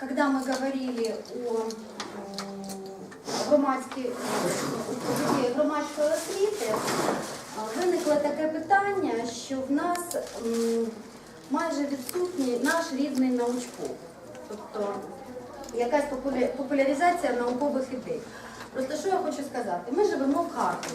Когда мы говорили о громадській громадської освіти, виникло таке питання, що в нас майже відсутній наш рідний научпоп. Тобто якась популяризація наукових ідей. Просто що я хочу сказати? Ми живемо в Харкові.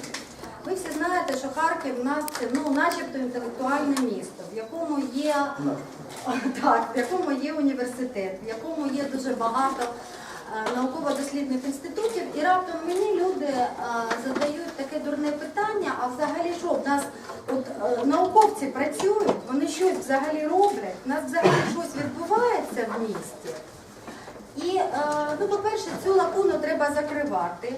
Ви всі знаєте, що Харків в нас це ну, начебто інтелектуальне місто, в якому є так, в якому є університет, в якому є дуже багато е, науково-дослідних інститутів. І раптом мені люди е, задають таке дурне питання, а взагалі що в нас от, е, науковці працюють, вони щось взагалі роблять, в нас взагалі щось відбувається в місті. І, ну, по-перше, цю лакуну треба закривати.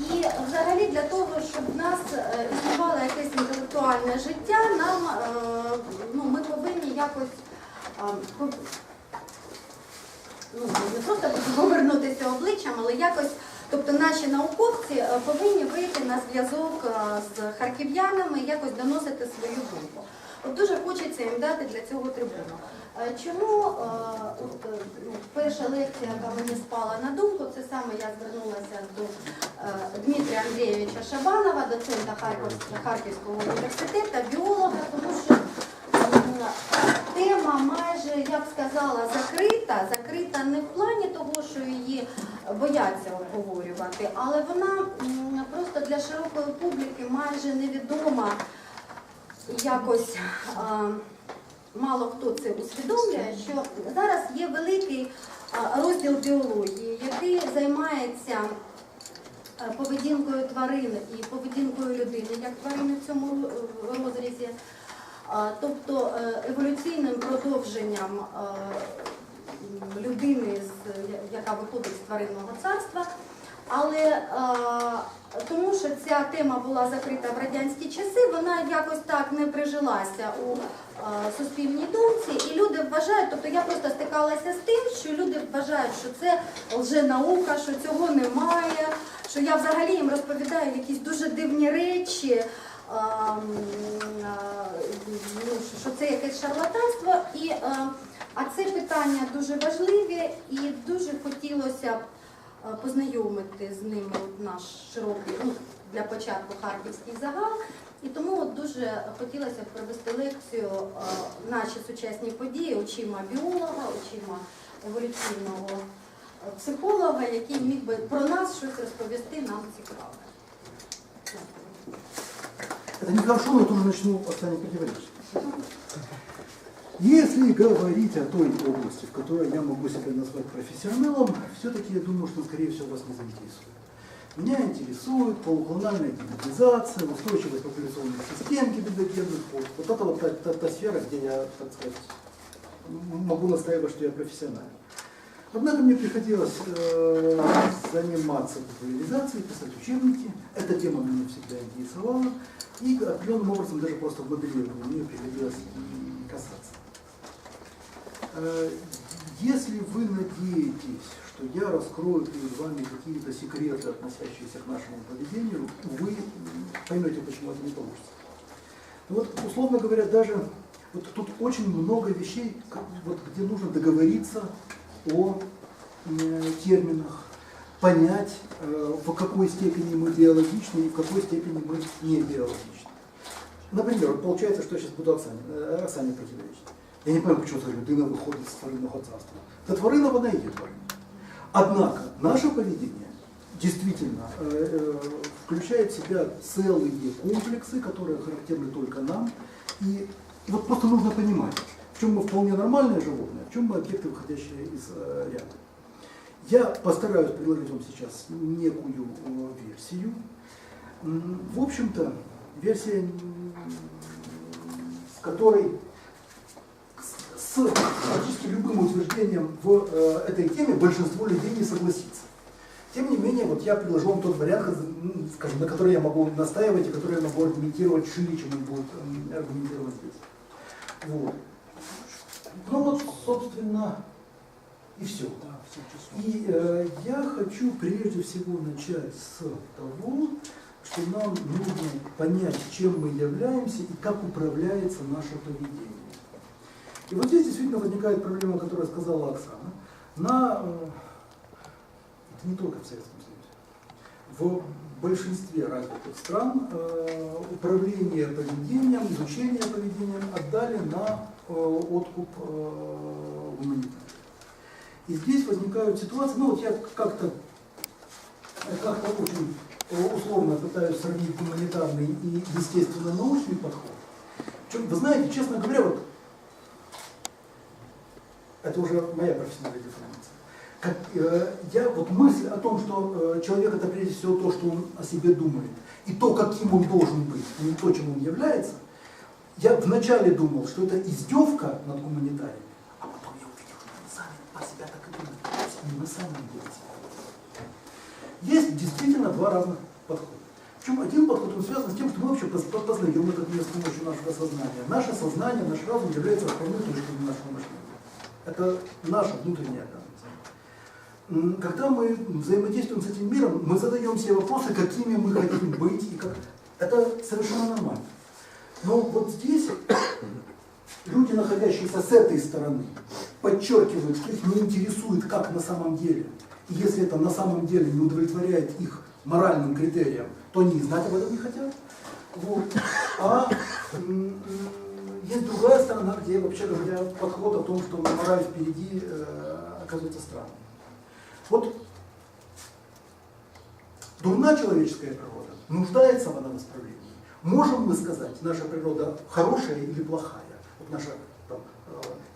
І взагалі для того, щоб в нас е, існувало якесь інтелектуальне життя, нам е, ну, ми повинні якось е, ну, не просто повернутися обличчям, але якось, тобто наші науковці повинні вийти на зв'язок з харків'янами, якось доносити свою думку. От дуже хочеться їм дати для цього трибуну. Е, Чому е, от, е, ну, перша лекція, яка мені спала на думку, це саме я звернулася до Дмитрія Андрійовича Шабанова, доцента Харківського університету, біолога, тому що тема майже, я б сказала, закрита. Закрита не в плані того, що її бояться обговорювати, але вона просто для широкої публіки майже невідома якось. а, Мало хто це усвідомлює, що зараз є великий розділ біології, який займається е, поведінкою тварин і поведінкою людини, як тварини в цьому розрізі, тобто е, еволюційним продовженням е, людини, яка виходить з тваринного царства. Але е, тому, що ця тема була закрита в радянські часи, вона якось так не прижилася у е, суспільній думці, і люди вважають, тобто я просто стикалася з тим, що люди вважають, що це лженаука, що цього немає, що я взагалі їм розповідаю якісь дуже дивні речі. е, ну, що- це якесь шарлатанство, і а це питання дуже важливі і дуже хотілося б познайомити з ними наш широкий, ну, для початку харківський загал. І тому от дуже хотілося б провести лекцію е, наші сучасні події очима біолога, очима еволюційного е, психолога, який міг би про нас щось розповісти нам цікаве. Это нехорошо, но я тоже начну Оксане противоречить. Если говорить о той области, в которой я могу себя назвать профессионалом, все-таки я думаю, что, скорее всего, вас не заинтересует. Меня интересует полуклональная гибридизация, устойчивость популяционных систем гибридогенных. Вот, вот это вот та, та- та сфера, где я, так сказать, могу настаивать, что я профессионал. Однако мне приходилось э, заниматься популяризацией, писать учебники. Эта тема меня всегда интересовала. И определенным образом даже просто в моделировании мне приходилось касаться. Э, Если вы надеетесь, что я раскрою перед вами какие-то секреты, относящиеся к нашему поведению, вы поймете, почему это не получится. Вот, условно говоря, даже вот тут очень много вещей, вот, где нужно договориться о э, терминах, понять, э, в какой степени мы биологичны и в какой степени мы не биологичны. Например, вот получается, что я сейчас буду Оксане, э, Оксане противоречить. Я не понимаю, почему эта людина выходит из тваринного царства. Та тварина, вона і є тварина. Однако, наше поведение действительно э, э, включает в себя целые комплексы, которые характерны только нам. И вот просто нужно понимать, в чем мы вполне нормальное животное, в чем мы объекты, выходящие из э, ряда. Я постараюсь предложить вам сейчас некую версию. В общем-то, версия, с которой практически любым утверждением в э, этой теме большинство людей не согласится. Тем не менее, вот я предложил вам тот вариант, скажем, на который я могу настаивать и который я могу аргументировать шире, чем он будет м, аргументирован здесь. Вот. Ну вот, собственно, и все. И э, я хочу прежде всего начать с того, что нам нужно понять, чем мы являемся и как управляется наше поведение. И вот здесь действительно возникает проблема, о которой сказала Оксана. На, э, это не только в Советском Союзе, в большинстве развитых стран э, управление поведением, изучение поведением отдали на э, откуп гуманитариев. И здесь возникают ситуации, ну вот я как-то как-то очень условно пытаюсь сравнить гуманитарный и естественно-научный подход. Вы знаете, честно говоря, вот это уже моя профессиональная деформация. Как, э, я вот мысль о том, что э, человек это прежде всего то, что он о себе думает, и то, каким он должен быть, а не то, чем он является, я вначале думал, что это издевка над гуманитариями, а потом я увидел, что они сами по себя так и на самом деле себя так. Есть действительно два разных подхода. Причем один подход он связан с тем, что мы вообще поз- познаем этот мир с помощью нашего сознания. Наше сознание, наш разум является основной точкой нашего мышления. Это наша внутренняя. М, Когда мы взаимодействуем с этим миром, мы задаем себе вопросы, какими мы хотим быть, и как... это совершенно нормально. Но вот здесь люди, находящиеся с этой стороны, подчеркивают, что их не интересует, как на самом деле. И если это на самом деле не удовлетворяет их моральным критериям, то они знать об этом не хотят. Вот. А есть другая сторона, где, вообще говоря, подход о том, что мораль впереди э, оказывается странным. Вот дурна человеческая природа нуждается в исправлении. Можем мы сказать, наша природа хорошая или плохая? Вот наша там,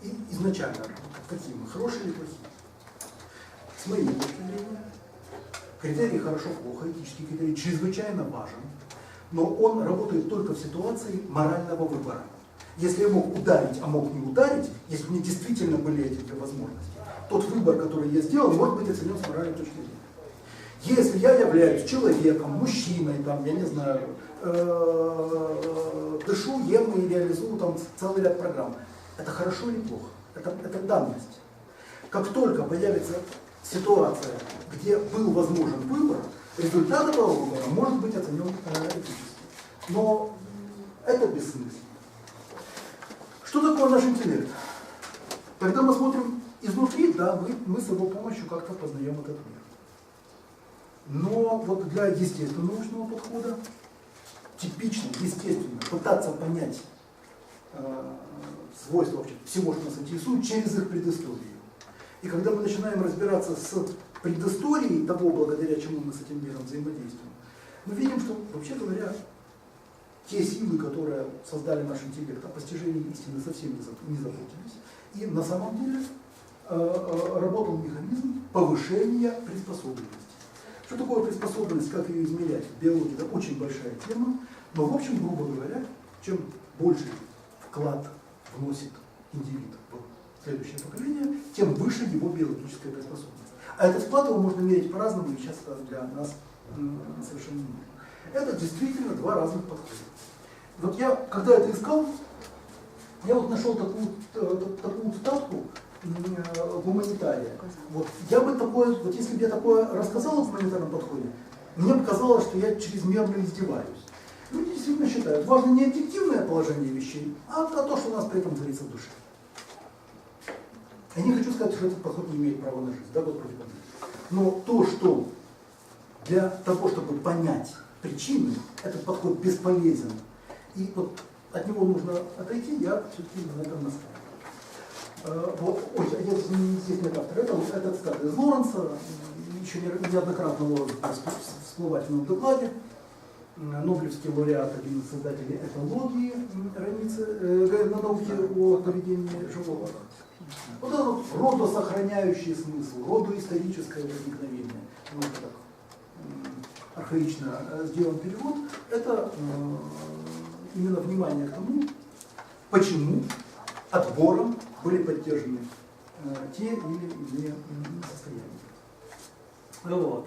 э, изначально, какие мы, хорошие или плохие? С моей точки зрения, критерий хорошо-плохо, этический критерий чрезвычайно важен, но он работает только в ситуации морального выбора. Если я мог ударить, а мог не ударить, если у меня действительно были эти две возможности, тот выбор, который я сделал, может быть оценен с моральной точки зрения. Если я являюсь человеком, мужчиной, там, я не знаю, э, дышу, ем и реализую там целый ряд программ, это хорошо или плохо? Это, это данность. Как только появится ситуация, где был возможен выбор, результат этого выбора может быть оценен э, этически. Но это бессмысленно. Что такое наш интеллект? Когда мы смотрим изнутри, да, мы, мы с его помощью как-то познаем этот мир. Но вот для естественного научного подхода типично, естественно, пытаться понять э, свойства вообще всего, что нас интересует, через их предысторию. И когда мы начинаем разбираться с предысторией того, благодаря чему мы с этим миром взаимодействуем, мы видим, что, вообще говоря, те силы, которые создали наш интеллект, о постижении истины совсем не за- не заботились. И на самом деле э, э, работал механизм повышения приспособленности. Что такое приспособленность, как ее измерять? В биологии это очень большая тема, но в общем, грубо говоря, чем больше вклад вносит индивид в следующее поколение, тем выше его биологическая приспособленность. А этот вклад его можно мерить по-разному, и сейчас для нас совершенно не. Это действительно два разных подхода. Вот я, когда это искал, я вот нашел такую, э, такую статку м, э, гуманитария. Вот. Я бы такое, вот если бы я такое рассказал о гуманитарном подходе, мне бы казалось, что я чрезмерно издеваюсь. Люди действительно считают, важно не объективное положение вещей, а, а то, что у нас при этом творится в душе. Я не хочу сказать, что этот подход не имеет права на жизнь, да, вот против. Но то, что для того, чтобы понять причины, этот подход бесполезен, и вот от него нужно отойти, я все-таки на этом настаиваю. Э, Вот, ой, а я не- здесь нет автора, это вот этот цитата из Лоренса, еще не- неоднократно Лоренс всплывать в моем докладе, Нобелевский лауреат, один из создателей экологии м, границы, э, на науке о поведении животных. Вот это вот родосохраняющий смысл, родоисторическое возникновение, ну, это так, архаично э, сделан перевод, это э, именно внимание к тому, почему отбором были поддержаны э, те или иные состояния. Вот.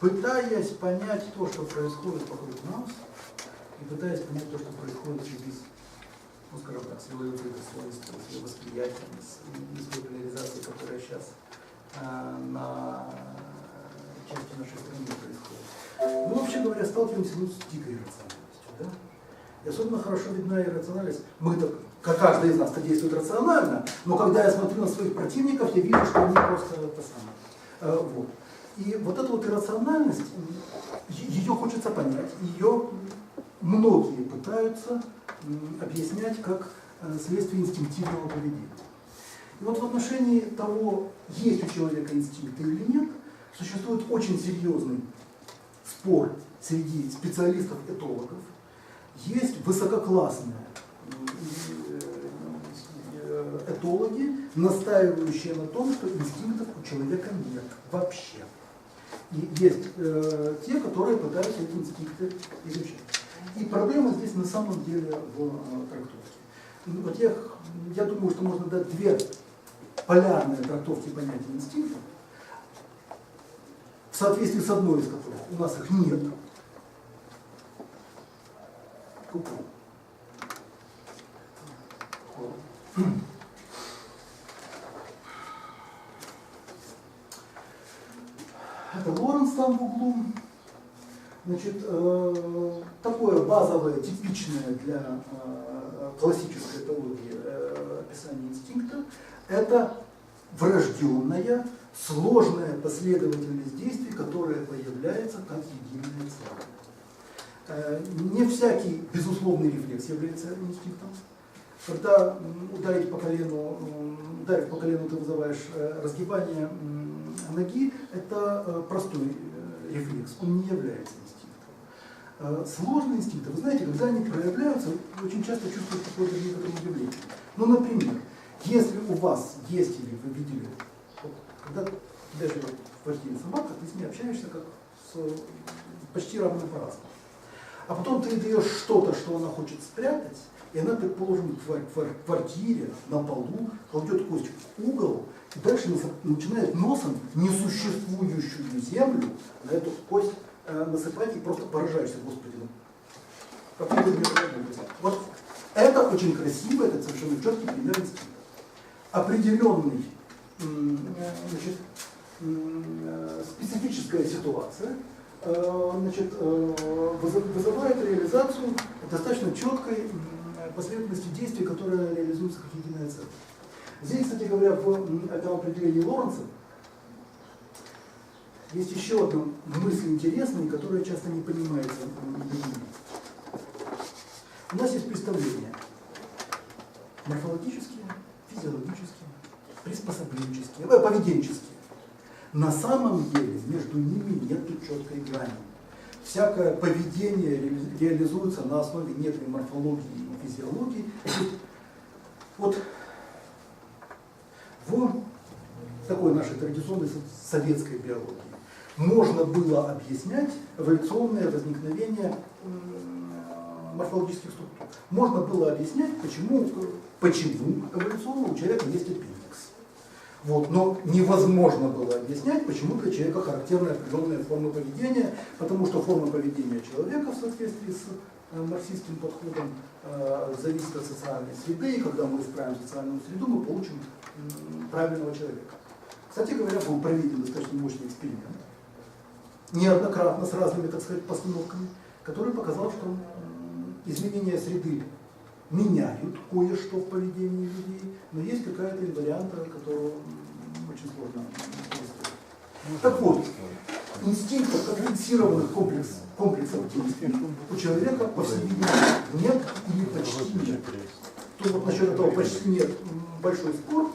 Пытаясь понять то, что происходит вокруг нас, и пытаясь понять то, что происходит через, ну скажем так, свое свойство, свое восприятие, свою реализацию, которая сейчас на части нашей страны происходит. Мы, вообще говоря, сталкиваемся ну, с дикой рациональностью. Да? И особенно хорошо видна иррациональность. Мы так, как каждый из нас действует рационально, но когда я смотрю на своих противников, я вижу, что они просто это самое. Э, Вот. И вот эта вот иррациональность, ее хочется понять, ее многие пытаются объяснять как э, следствие инстинктивного поведения. И вот в отношении того, есть у человека инстинкты или нет, существует очень серьезный спор среди специалистов-этологов. Есть высококлассные э, этологи, настаивающие на том, что инстинктов у человека нет вообще. И есть э, те, которые пытаются эти инстинкты изучать. И проблема здесь на самом деле в э, трактовке. Ну, Вот я, я думаю, что можно дать две полярные трактовки понятия инстинктов, в соответствии с одной из которых у нас их нет. Это Лоренс там в углу. Значит, э, такое базовое, типичное для э, классической этологии э, описание инстинкта, это врожденная, сложная последовательность действий, которая появляется как единое целое. Не всякий безусловный рефлекс является инстинктом. Когда ударить по колену, ударив по колену, ты вызываешь разгибание ноги, это простой рефлекс, он не является инстинктом. Э, Сложные инстинкты, вы знаете, когда они проявляются, очень часто чувствуете какое-то некоторое удивление. Ну, например, если у вас есть или вы видели, когда живет в квартире собака, ты с ней общаешься как с э, почти равным по. А потом ты даешь что-то, что она хочет спрятать, и она, предположим, в квар- квар- квартире, на полу, кладет кость в угол, и дальше начинает носом несуществующую землю на эту кость э, насыпать, и просто поражаешься, Господи, ну? Вот это очень красиво, это совершенно четкий пример инстинкта. Определенный э, значит, э, специфическая ситуация значит, э, вызы- вызывает реализацию достаточно четкой последовательности действий, которая реализуется как единая цель. Здесь, кстати говоря, в этом определении Лоренца есть еще одна мысль интересная, которая часто не понимается. У нас есть представления морфологические, физиологические, приспособленческие, э, поведенческие. На самом деле между ними нет четкой грани. Всякое поведение ре- реализуется на основе некой морфологии и физиологии. Вот в такой нашей традиционной со- советской биологии можно было объяснять эволюционное возникновение морфологических структур. Можно было объяснять, почему, почему эволюционно у человека есть аппендикс. Вот. Но невозможно было объяснять, почему для человека характерны определенные формы поведения, потому что форма поведения человека в соответствии с э, марксистским подходом э, зависит от социальной среды, и когда мы исправим социальную среду, мы получим правильного человека. Кстати говоря, был проведен достаточно мощный эксперимент, неоднократно с разными, так сказать, постановками, который показал, что м, изменения среды меняют кое-что в поведении людей, но есть какая-то инварианта, которую очень сложно. Так вот, инстинктов, как фиксированных комплекс, комплексов действий у человека, по всей видимости, нет или почти нет. То вот насчет этого почти нет большой спор.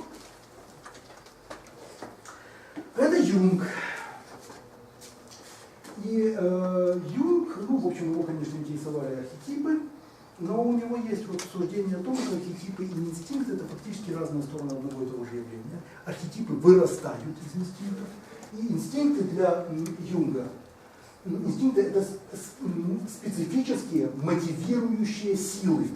Это Юнг. И э, Юнг, ну, в общем, его, конечно, интересовали архетипы, но у него есть вот суждение о том, что архетипы и инстинкты это фактически разные стороны одного и того же явления. Архетипы вырастают из инстинктов, и инстинкты для Юнга Инстинкты – это специфические мотивирующие силы.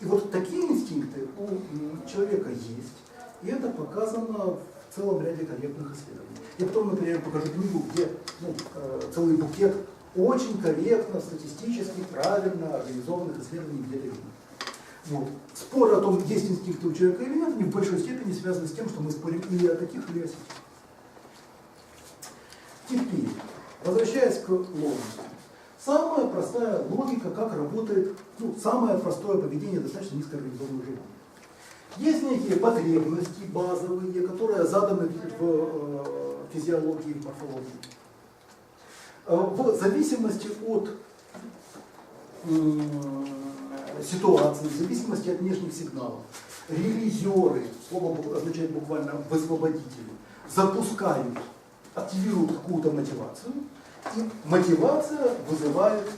И вот такие инстинкты у человека есть, и это показано в целом ряде корректных исследований. Я потом, например, покажу книгу, где ну, э, целый букет очень корректно, статистически, правильно организованных исследований, где это видно. Вот. Споры о том, есть инстинкты у человека или нет, они в большой степени связаны с тем, что мы спорим или о таких, или о сих. Теперь, возвращаясь к Лоренсу. Самая простая логика, как работает, ну, самое простое поведение достаточно низкоорганизованных животных. Есть некие потребности базовые, которые заданы в э, физиологии и морфологии. Э, В зависимости от м, ситуации, в зависимости от внешних сигналов, релизеры, слово означает буквально высвободители, запускают, активируют какую-то мотивацию, и мотивация вызывает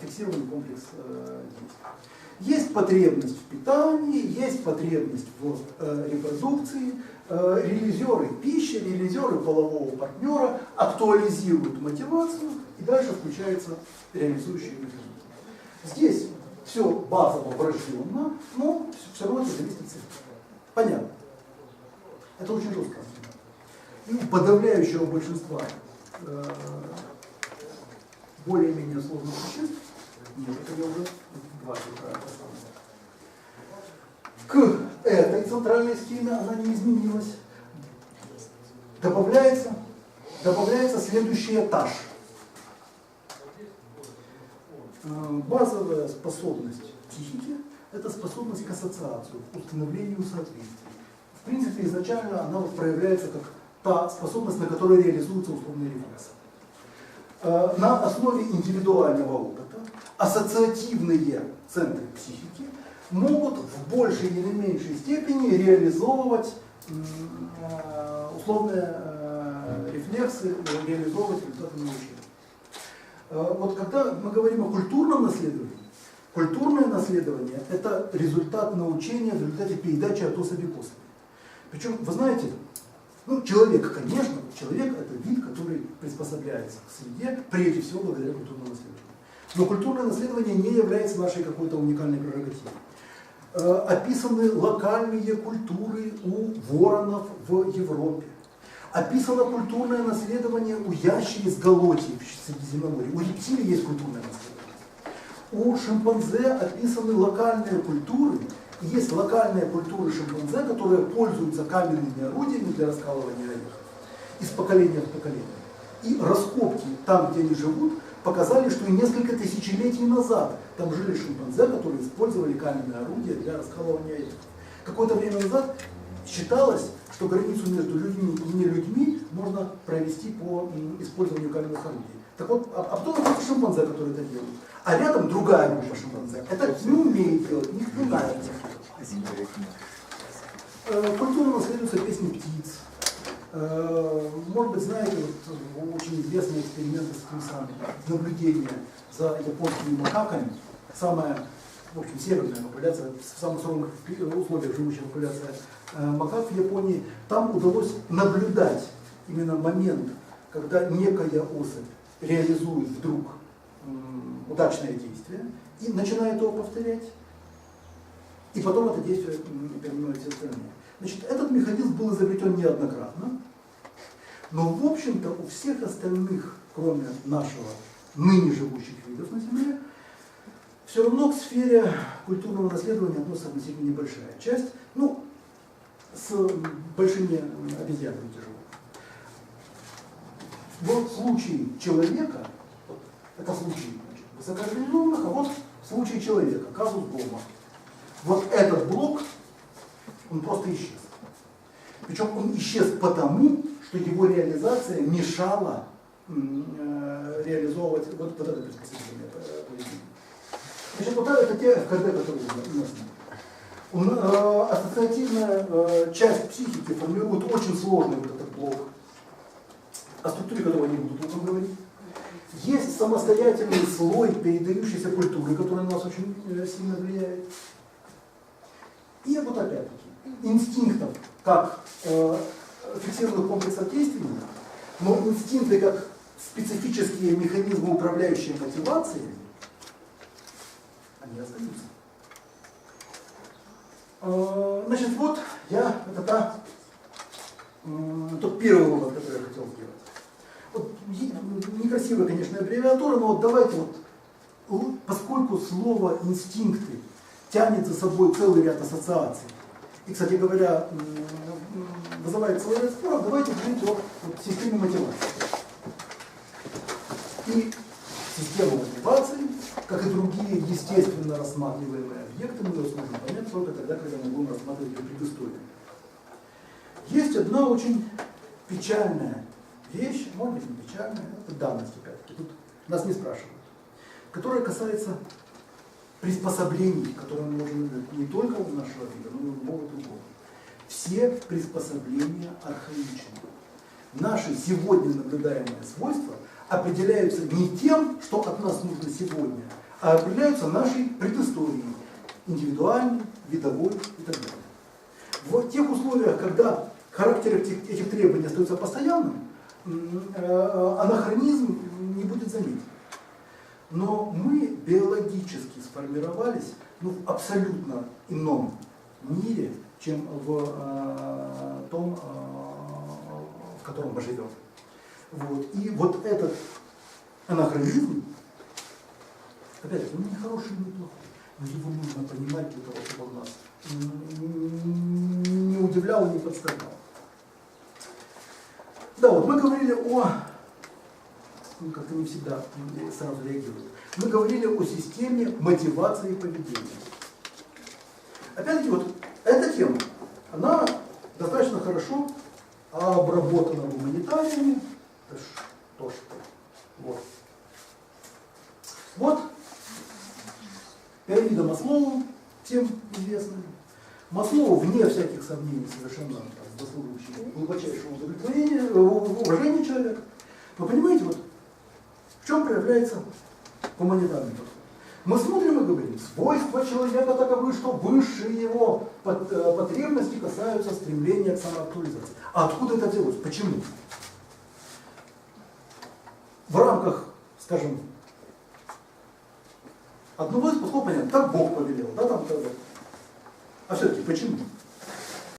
фиксированный комплекс э, действий. Есть потребность в питании, есть потребность в э, репродукции. Э, релизеры пищи, релизеры полового партнера актуализируют мотивацию, и дальше включается реализующий механизм. Здесь все базово врожденно, но все равно это зависит от цели. Понятно. Это очень жестко. И у подавляющего большинства э, более-менее сложных существ, нет, это я уже два К этой центральной схеме она не изменилась. Добавляется, добавляется следующий этаж. Э, Базовая способность психики – это способность к ассоциации, к установлению соответствий. В принципе, изначально она вот проявляется как та способность, на которой реализуются условные рефлексы. Э, На основе индивидуального опыта ассоциативные центры психики могут в большей или меньшей степени реализовывать э, условные э, рефлексы, реализовывать результаты научения. Э, Вот когда мы говорим о культурном наследовании, культурное наследование – это результат научения в результате передачи от особи к особи. Причем, вы знаете, ну, человек, конечно, человек – это вид, который приспособляется к среде, прежде всего благодаря культурному наследованию. Но культурное наследование не является нашей какой-то уникальной прерогативой. Э, Описаны локальные культуры у воронов в Европе. Описано культурное наследование у ящериц-голотий в Средиземноморье. У рептилий есть культурное наследование. У шимпанзе описаны локальные культуры, и есть локальные культуры шимпанзе, которые пользуются каменными орудиями для раскалывания орехов из поколения в поколение. И раскопки там, где они живут, показали, что и несколько тысячелетий назад там жили шимпанзе, которые использовали каменные орудия для раскалывания орехов. Какое-то время назад считалось, что границу между людьми и не людьми можно провести по использованию каменных орудий. Так вот, а, а потом это шимпанзе, которые это делают. А рядом другая группа шимпанзе. Это не умеет делать, не нравится. Э, Культурно наследуются песни птиц. Э, Может быть, знаете, вот, очень известные эксперименты с крысами, наблюдение за японскими макаками. Самая, в общем, северная популяция, в самых суровых условиях живущая популяция э, макак в Японии. Там удалось наблюдать именно момент, когда некая особь реализует вдруг удачное действие и начинает его повторять. И потом это действие все остальные. Значит, этот механизм был изобретен неоднократно, но в общем-то у всех остальных, кроме нашего ныне живущих видов на Земле, все равно к сфере культурного наследования относится относительно небольшая часть, ну, с большими обезьянами тяжело. Вот в случае человека, это случай значит, высокоорганизованных, а вот в случае человека, казус дома. Вот этот блок, он просто исчез. Причем он исчез потому, что его реализация мешала э, реализовывать вот, вот это приспособление э, поведения. Значит, вот это те ФКД, которые у нас нет. Ассоциативная э, часть психики формирует очень сложный вот этот блок, о структуре которого не буду толком говорить. Есть самостоятельный слой передающейся культуры, который на нас очень сильно влияет. И вот опять-таки, инстинктов, как э, фиксированных комплексов действий, но инстинкты как специфические механизмы, управляющие мотивацией, они остаются. Э, Значит, вот я, это та, м, тот первый вывод, который я хотел сделать. Вот, некрасивая, конечно, аббревиатура, но вот давайте вот, поскольку слово инстинкты тянет за собой целый ряд ассоциаций, и, кстати говоря, вызывает целый ряд споров, давайте говорить о вот, системе мотивации. И система как и другие естественно рассматриваемые объекты, мы сможем понять только тогда, когда мы будем рассматривать ее предысторию. Есть одна очень печальная вещь, может быть не печальная, это данность опять-таки, тут нас не спрашивают, которая касается приспособлений, которые мы можем наблюдать не только у нашего вида, но и у любого другого. Все приспособления архаичны. Наши сегодня наблюдаемые свойства определяются не тем, что от нас нужно сегодня, а определяются нашей предысторией, индивидуальной, видовой и так далее. В тех условиях, когда характер этих, этих требований остается постоянным, э, анахронизм не будет заметен. Но мы биологически сформировались ну, в абсолютно ином мире, чем в э, том, э, в котором мы живем. Вот. И вот этот анахронизм, опять-таки, он не хороший, не плохой, но его нужно понимать для того, чтобы он нас не удивлял, не подставлял. Да, вот мы говорили о как-то не всегда м, сразу реагируют. Мы говорили о системе мотивации поведения. Опять-таки, вот эта тема, она достаточно хорошо обработана гуманитариями. Это ж то, что. Вот. Вот пирамида Маслоу, всем известная. Маслоу, вне всяких сомнений, совершенно заслуживающий глубочайшего удовлетворения, э, уважения человека. Вы понимаете, вот в чем проявляется гуманитарный подход? Мы смотрим и говорим, свойства человека таковы, что высшие его э, потребности касаются стремления к самоактуализации. А откуда это взялось? Почему? В рамках, скажем, одного из подходов понятно, так Бог повелел, да, там, так, а все-таки почему?